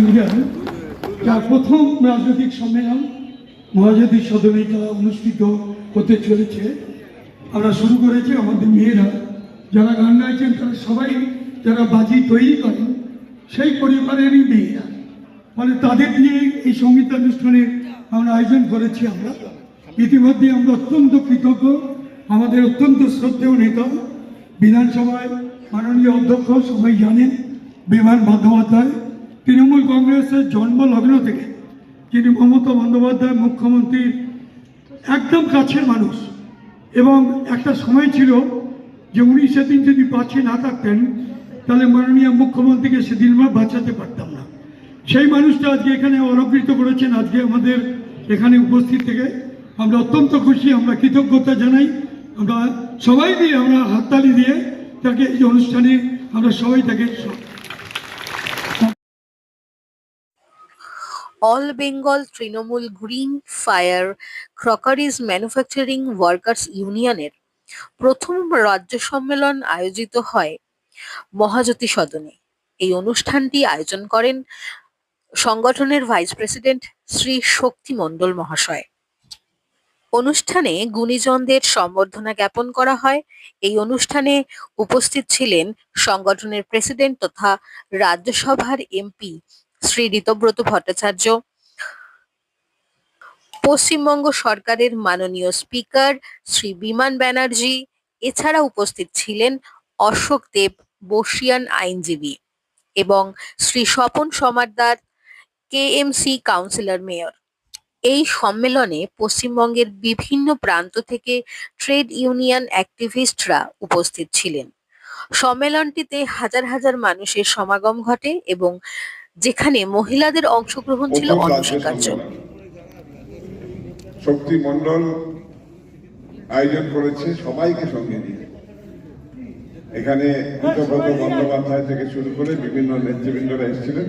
Indian যার প্রথম রাজনৈতিক সম্মেলন মহাজাতি সদনিকা অনুষ্ঠিত হতে চলেছে। আমরা শুরু করেছি আমাদের মেয়েরা। যারা গান গাইছেন, তারা সবাই যারা বাজি তৈরি করেন, সেই পরিবারেরই মেয়েরা। ফলে তাদের দিয়ে এই সঙ্গীতানুষ্ঠানের আমরা আয়োজন করেছি আমরা। ইতিমধ্যে আমরা অত্যন্ত কৃতজ্ঞ। আমাদের অত্যন্ত শ্রদ্ধেয় নেতা। বিধানসভায় মাননীয় অধ্যক্ষ সবাই জানেন, বিমান বন্দ্যোপাধ্যায়। তৃণমূল কংগ্রেসের জন্মলগ্ন থেকে যিনি মমতা বন্দ্যোপাধ্যায় মুখ্যমন্ত্রীর একদম কাছের মানুষ এবং একটা সময় ছিল যে উনি সেদিন যদি পাশে না থাকতেন, তাহলে মাননীয় মুখ্যমন্ত্রীকে সেদিন বাঁচাতে পারতাম না। সেই মানুষটা আজকে এখানে অলঙ্কৃত করেছেন, আজকে আমাদের এখানে উপস্থিত থেকে। আমরা অত্যন্ত খুশি, আমরা কৃতজ্ঞতা জানাই। আমরা সবাই দিয়ে আমরা হাততালি দিয়ে তাকে এই অনুষ্ঠানে আমরা সবাই তাকে all Bengal Trinamool green fire crockeries manufacturing workers ইউনিয়নের প্রথম রাজ্য সম্মেলন আয়োজিত হয় মহাজ্যোতি সদনে। এই অনুষ্ঠানটি আয়োজন করেন সংগঠনের ভাইস প্রেসিডেন্ট শ্রী শক্তি মণ্ডল মহাশয়। অনুষ্ঠানে গুণীজনদের সম্বর্ধনা জ্ঞাপন করা হয়। এই অনুষ্ঠানে উপস্থিত ছিলেন সংগঠনের প্রেসিডেন্ট তথা রাজ্যসভার এমপি শ্রী ঋতব্রত ভট্টাচার্য, পশ্চিমবঙ্গ সরকারের মাননীয় স্পিকার শ্রী বিমান ব্যানার্জি এছাড়া উপস্থিত ছিলেন অশোক দেব বর্ষিয়ান আইনজীবী এবং Shri Swapan Samaddar KMC councillor mayor. এই সম্মেলনে পশ্চিমবঙ্গের বিভিন্ন প্রান্ত থেকে ট্রেড ইউনিয়ন অ্যাক্টিভিস্টরা উপস্থিত ছিলেন। সম্মেলনটিতে হাজার হাজার মানুষের সমাগম ঘটে এবং যেখানে মহিলাদের অংশগ্রহণ ছিল অনস্বীকার্য শক্তি মন্ডল আয়োজন করেছে সবাইকে সঙ্গে নিয়ে। এখানে কৃতব্রত বন্দ্যোপাধ্যায় থেকে শুরু করে বিভিন্ন নেতৃবৃন্দরা এসেছিলেন।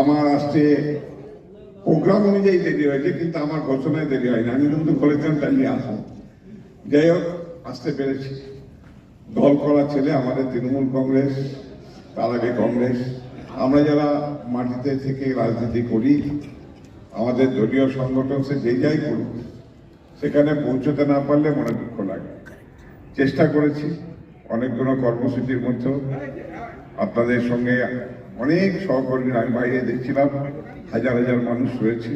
আমার আসতে প্রোগ্রাম অনুযায়ী দেরি হয়েছে কিন্তু আমার ঘোষণায় দেরি হয়নি। আমি কিন্তু বলেছিলাম তাই আসুন যাই হোক আসতে পেরেছি। দল করা ছেলে আমাদের তৃণমূল কংগ্রেস তার আগে কংগ্রেস আমরা যারা মাটিতে থেকে রাজনীতি করি, আমাদের দলীয় সংগঠন সে যে যাই করুক, সেখানে পৌঁছতে না পারলে মনে দুঃখ লাগে। চেষ্টা করেছি অনেকগুলো কর্মসূচির মধ্যেও। আপনাদের সঙ্গে অনেক সহকর্মী আমি বাইরে দেখছিলাম, হাজার হাজার মানুষ রয়েছে।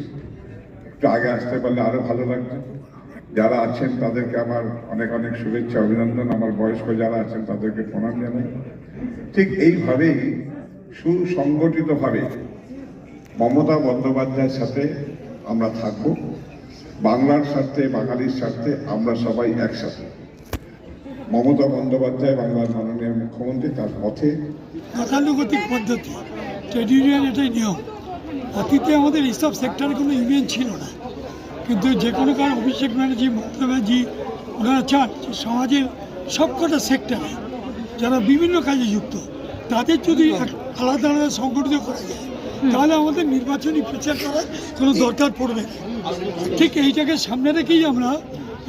একটু আগে আসতে পারলে আরও ভালো লাগতো। যারা আছেন তাদেরকে আমার অনেক অনেক শুভেচ্ছা, অভিনন্দন। আমার বয়স্ক যারা আছেন তাদেরকে প্রণাম জানাই। ঠিক এইভাবেই সুসংগঠিতভাবে মমতা বন্দ্যোপাধ্যায়ের সাথে আমরা থাকব। বাংলার স্বার্থে, বাঙালির স্বার্থে আমরা সবাই একসাথে। মমতা বন্দ্যোপাধ্যায় বাংলার মাননীয় মুখ্যমন্ত্রী তার পথে। গতানুগতিক পদ্ধতি ট্রেড ইউনিয়ন এটাই নিয়ম। অতীতে আমাদের এইসব সেক্টরে কোনো ইউনিয়ন ছিল না। কিন্তু যে কোনো কারণ অভিষেক ব্যানার্জি, মমতা ব্যানার্জি, ওনারা চান সমাজের সবকটা সেক্টরে যারা বিভিন্ন কাজে যুক্ত, তাদের যদি আলাদা আলাদা সংগঠিত করা যায়। তাহলে আমাদের নির্বাচনী প্রচার করার কোনো দরকার পড়বে না। ঠিক এইটাকে সামনে রেখেই আমরা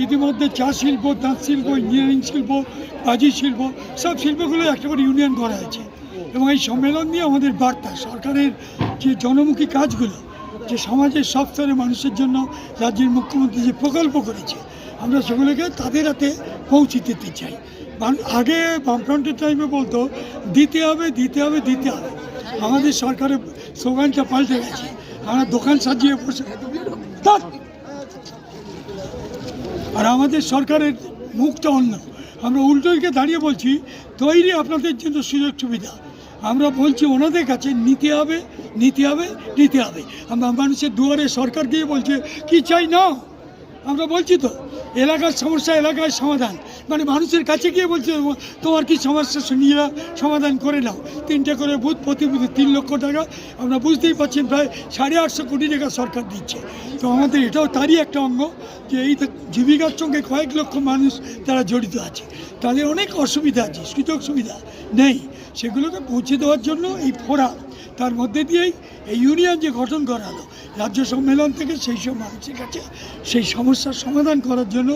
ইতিমধ্যে চা শিল্প তাঁত শিল্প ইঞ্জিনিয়ারিং শিল্প বাজি শিল্প সব শিল্পগুলো একটা করে ইউনিয়ন করা হয়েছে এবং এই সম্মেলন নিয়ে আমাদের বার্তা সরকারের যে জনমুখী কাজগুলো যে সমাজের সব স্তরের মানুষের জন্য রাজ্যের মুখ্যমন্ত্রী যে প্রকল্প করেছে আমরা সেগুলোকে তাদের হাতে পৌঁছে দিতে চাই। আগে বামফ্রন্টের টাইমে বলতো, দিতে হবে দিতে হবে দিতে হবে। আমাদের সরকারের স্লোগানটা পাল্টে গেছে। আমরা দোকান সাজিয়ে বসে আর আমাদের সরকারের মুখটা অন্য। আমরা উল্টোকে দাঁড়িয়ে বলছি, তৈরি আপনাদের জন্য সুযোগ সুবিধা। আমরা বলছি, ওনাদের কাছে নিতে হবে নিতে হবে নিতে হবে। আমরা মানুষের দুয়ারে সরকার গিয়ে বলছে, কি চাই না আমরা বলছি তো, এলাকার সমস্যা এলাকায় সমাধান। মানে মানুষের কাছে গিয়ে বলছে তোমার কি সমস্যা? শুনিয়ে সমাধান করে নাও। তিনটে করে বুথ প্রতি বুথে তিন লক্ষ টাকা। আমরা বুঝতেই পারছি প্রায় সাড়ে আটশো কোটি টাকা সরকার দিচ্ছে। তো আমাদের এটাও তারই একটা অঙ্গ যে এই জীবিকার সঙ্গে কয়েক লক্ষ মানুষ তারা জড়িত আছে। তাদের অনেক অসুবিধা আছে সুযোগ সুবিধা নেই। সেগুলোকে পৌঁছে দেওয়ার জন্য এই ফোরাম, তার মধ্যে দিয়েই এই ইউনিয়ন যে গঠন করা হলো রাজ্য সম্মেলন থেকে সেই সব মানুষের কাছে সেই সমস্যার সমাধান করার জন্য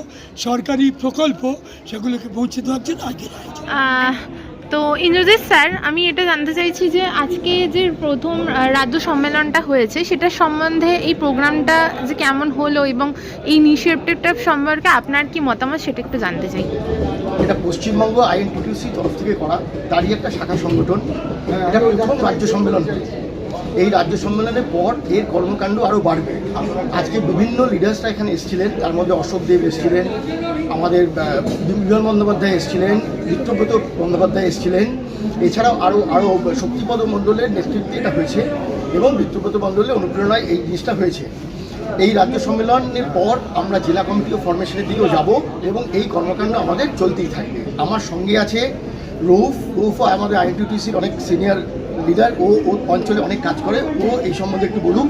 সরকারি প্রকল্প সেগুলোকে পৌঁছে দেওয়ার জন্য আগে তো ইন্দ্রজিৎ স্যার আমি এটা জানতে চাইছি যে আজকে যে প্রথম রাজ্য সম্মেলনটা হয়েছে সেটার সম্বন্ধে এই প্রোগ্রামটা যে কেমন হলো এবং এই ইনিশিয়েটিভটা সম্পর্কে আপনার কি মতামত সেটা একটু জানতে চাই। এটা পশ্চিমবঙ্গ আইএনটিটিউসি তরফ থেকে করা তারই একটা শাখা সংগঠন। এটা প্রথম রাজ্য সম্মেলন। এই রাজ্য সম্মেলনের পর এর কর্মকাণ্ড আরও বাড়বে। আজকে বিভিন্ন লিডার্সরা এখানে এসেছিলেন, তার মধ্যে অশোক দেব এসেছিলেন, আমাদের বিমল বন্দ্যোপাধ্যায় এসেছিলেন বিত্তব্রত বন্দ্যোপাধ্যায় এসেছিলেন। এছাড়াও আরও আরও শক্তিপদ মণ্ডলের নেতৃত্বে এটা হয়েছে এবং বিত্তব্রত মণ্ডলের অনুপ্রেরণায় এই জিনিসটা হয়েছে। এই রাজ্য সম্মেলনের পর আমরা জেলা কমিটি ও ফরমেশনের দিকেও যাব এবং এই কর্মকাণ্ড আমাদের চলতেই থাকবে। আমার সঙ্গে আছে রৌফ রৌফ আমাদের আইএনটিটিসির অনেক সিনিয়র লিডার ও ও অঞ্চলে অনেক কাজ করে ও এই সম্বন্ধে একটু বলুক।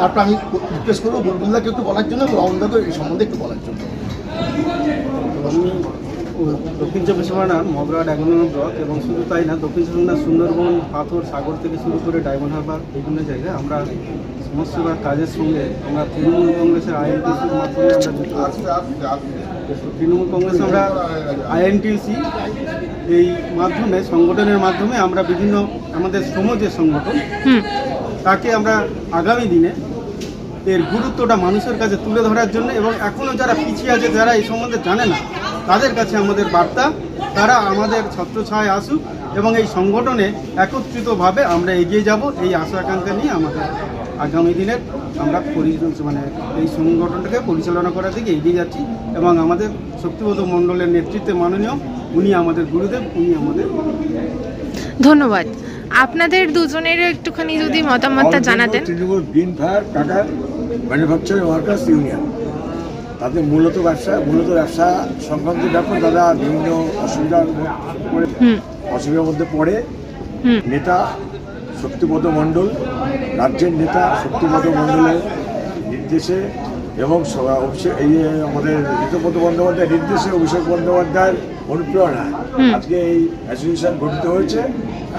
তারপর আমি রিকোয়েস্ট করব বুলবুল্লাকে একটু বলার জন্য রাউন্দাকে এই সম্বন্ধে একটু বলার জন্য। দক্ষিণ চব্বিশ পরগনার মগরা ডায়মন্ড ব্লক এবং শুধু তাই না দক্ষিণ চব্বিশ পরগনার সুন্দরবন পাথর সাগর থেকে শুরু করে ডায়মন্ড হারবার বিভিন্ন জায়গায় আমরা সমস্ত কাজের সঙ্গে আমরা তৃণমূল কংগ্রেসের আইএনটিসির মাধ্যমে আমরা যুক্ত আছি। তৃণমূল কংগ্রেস আমরা আইএনটিউসি এই মাধ্যমে সংগঠনের মাধ্যমে আমরা বিভিন্ন আমাদের শ্রম যে সংগঠন তাকে আমরা আগামী দিনে এর গুরুত্বটা মানুষের কাছে তুলে ধরার জন্য এবং এখনও যারা পিছিয়ে আছে যারা এই সম্বন্ধে জানে না তাদের কাছে আমাদের বার্তা তারা আমাদের ছত্রছায় আসুক এবং এই সংগঠনে একত্রিতভাবে আমরা এগিয়ে যাব। এই আশা আকাঙ্ক্ষা নিয়ে আমাদের আগামী দিনের আমরা পরি মানে এই সংগঠনটাকে পরিচালনা করার দিকে এগিয়ে যাচ্ছি এবং আমাদের শক্তিবোধ মণ্ডলের নেতৃত্বে মাননীয় উনি আমাদের গুরুদেব উনি আমাদের ধন্যবাদ। আপনাদের দুজনের একটুখানি যদি মতামতটা জানাতেন। তৃণমূল গ্রিন ফায়ার টাটা ম্যানুফ্যাকচারিং ওয়ার্কার্স ইউনিয়ন। তাদের মূলত ব্যবসা মূলত ব্যবসা সংক্রান্ত ব্যাপার তারা বিভিন্ন অসুবিধার হুম। অসুবিধার মধ্যে পড়ে। নেতা শক্তিপদ মণ্ডল রাজ্যের নেতা শক্তিপদ মণ্ডলের নির্দেশে এবং এই আমাদের ঋতুপদ বন্দ্যোপাধ্যায়ের নির্দেশে অভিষেক বন্দ্যোপাধ্যায়ের অনুপ্রেরণায় আজকে এই অ্যাসোসিয়েশন গঠিত হয়েছে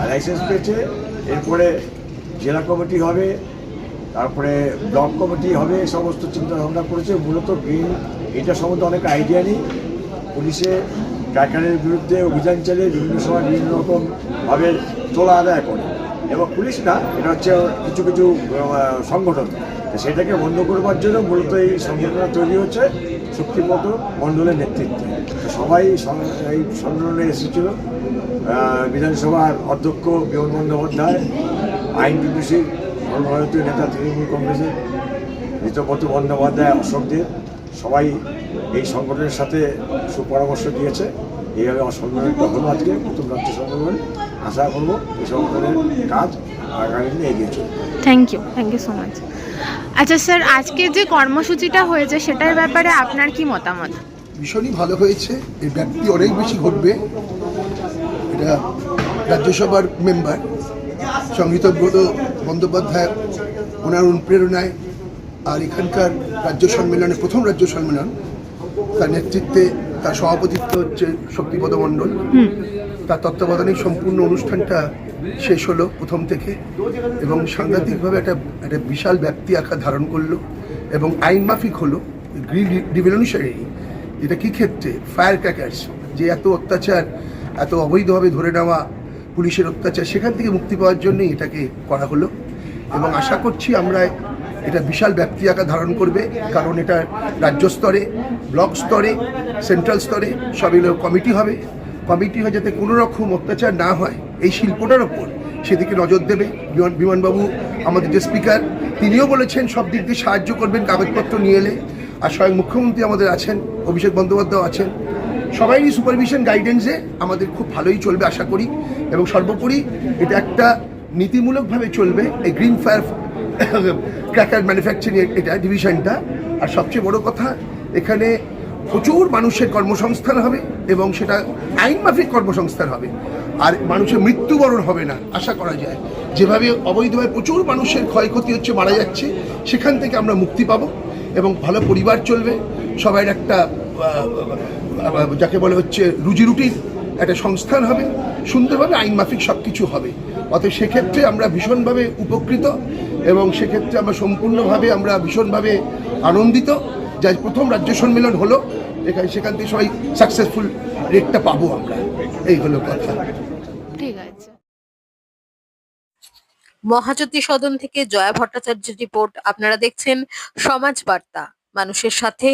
লাইসেন্স পেয়েছে। এরপরে জেলা কমিটি হবে তারপরে ব্লক কমিটি হবে সমস্ত চিন্তা ভাবনা করেছে। মূলত গ্রিন, এটা সম্বন্ধে অনেক আইডিয়া নেই। পুলিশে ট্র্যাকারের বিরুদ্ধে অভিযান চালিয়ে বিভিন্ন সময় বিভিন্ন রকমভাবে তোলা আদায় করে। এবং পুলিশ না, এটা হচ্ছে কিছু কিছু সংগঠন। সেটাকে বন্ধ করবার জন্য মূলত এই সংগঠনটা তৈরি হচ্ছে শক্তিপদ মণ্ডলের নেতৃত্বে। সবাই এই সংগঠনে এসেছিল। বিধানসভার অধ্যক্ষ বিমান বন্দ্যোপাধ্যায় আইন বিদুষীর সর্বভারতীয় নেতা তৃণমূল কংগ্রেসের ঋতপত বন্দ্যোপাধ্যায় অশোকদের সবাই এই সংগঠনের সাথে সুপরামর্শ দিয়েছে। এইভাবে সম্মেলনটা হলো আজকে প্রথম রাজ্য সম্মেলন আশা করব এই সংগঠনের কাজ আগামী দিনে এগিয়ে চলবে। Thank you thank you so much আচ্ছা স্যার আজকে যে কর্মসূচিটা হয়েছে সেটার ব্যাপারে আপনার কি মতামত? ভীষণই ভালো হয়েছে। এর ব্যাপ্তি অনেক বেশি ঘটবে। এটা রাজ্যসভার মেম্বার সংগীতব্রত বন্দ্যোপাধ্যায় ওনার অনুপ্রেরণায় আর এখানকার রাজ্য সম্মেলনে প্রথম রাজ্য সম্মেলন তার নেতৃত্বে তার সভাপতিত্ব হচ্ছে শক্তিপদ মণ্ডল। তার তত্ত্বাবধানে সম্পূর্ণ অনুষ্ঠানটা শেষ হলো প্রথম থেকে এবং সাংঘাতিকভাবে একটা একটা বিশাল ব্যক্তি আকার ধারণ করল এবং আইন মাফিক হলো গ্রিন রিভলিউশনারি। এটা কী ক্ষেত্রে? ফায়ার ক্র্যাকার্স যে এত অত্যাচার এত অবৈধভাবে ধরে নেওয়া পুলিশের অত্যাচার, সেখান থেকে মুক্তি পাওয়ার জন্যই এটাকে করা হলো। এবং আশা করছি আমরা এটা বিশাল ব্যাপ্তি আকার ধারণ করবে, কারণ এটা রাজ্য স্তরে, ব্লক স্তরে, সেন্ট্রাল স্তরে সব এগুলো কমিটি হবে। কমিটি হয়ে যাতে কোনো রকম অত্যাচার না হয়, এই শিল্পটার ওপর সেদিকে নজর দেবে। বিমান বিমানবাবু, আমাদের যে স্পিকার, তিনিও বলেছেন সব দিক দিয়ে সাহায্য করবেন, কাগজপত্র নিয়ে এলে। আর স্বয়ং মুখ্যমন্ত্রী আমাদের আছেন, অভিষেক বন্দ্যোপাধ্যায় আছেন। সবাই সুপারভিশন গাইডেন্সে আমাদের খুব ভালোই চলবে, আশা করি। এবং সর্বোপরি এটা একটা নীতিমূলকভাবে চলবে এই গ্রিন ফায়ার ক্র্যাকার ম্যানুফ্যাকচারিং এটা ডিভিশনটা আর সবচেয়ে বড় কথা, এখানে প্রচুর মানুষের কর্মসংস্থান হবে এবং সেটা আইন মাফিক কর্মসংস্থান হবে। আর মানুষের মৃত্যুবরণ হবে না, আশা করা যায়। যেভাবে অবৈধভাবে প্রচুর মানুষের ক্ষয়ক্ষতি হচ্ছে, মারা যাচ্ছে, সেখান থেকে আমরা মুক্তি পাবো এবং ভালো পরিবার চলবে। সবাই একটা যাকে বলে হচ্ছে রুজি রুটির একটা সংস্থান হবে সুন্দরভাবে আইন মাফিক সব কিছু হবে। অতএব সেক্ষেত্রে আমরা ভীষণভাবে উপকৃত এবং সেক্ষেত্রে আমরা সম্পূর্ণভাবে আমরা ভীষণভাবে আনন্দিত যা প্রথম রাজ্য সম্মেলন হলো এখানে সেখান থেকে সবাই সাকসেসফুল রেটটা পাবো আমরা। এই হলো কথা। ঠিক আছে। মহাজ্যোতি সদন থেকে জয়া ভট্টাচার্যের রিপোর্ট আপনারা দেখছেন সমাজ বার্তা। মানুষের সাথে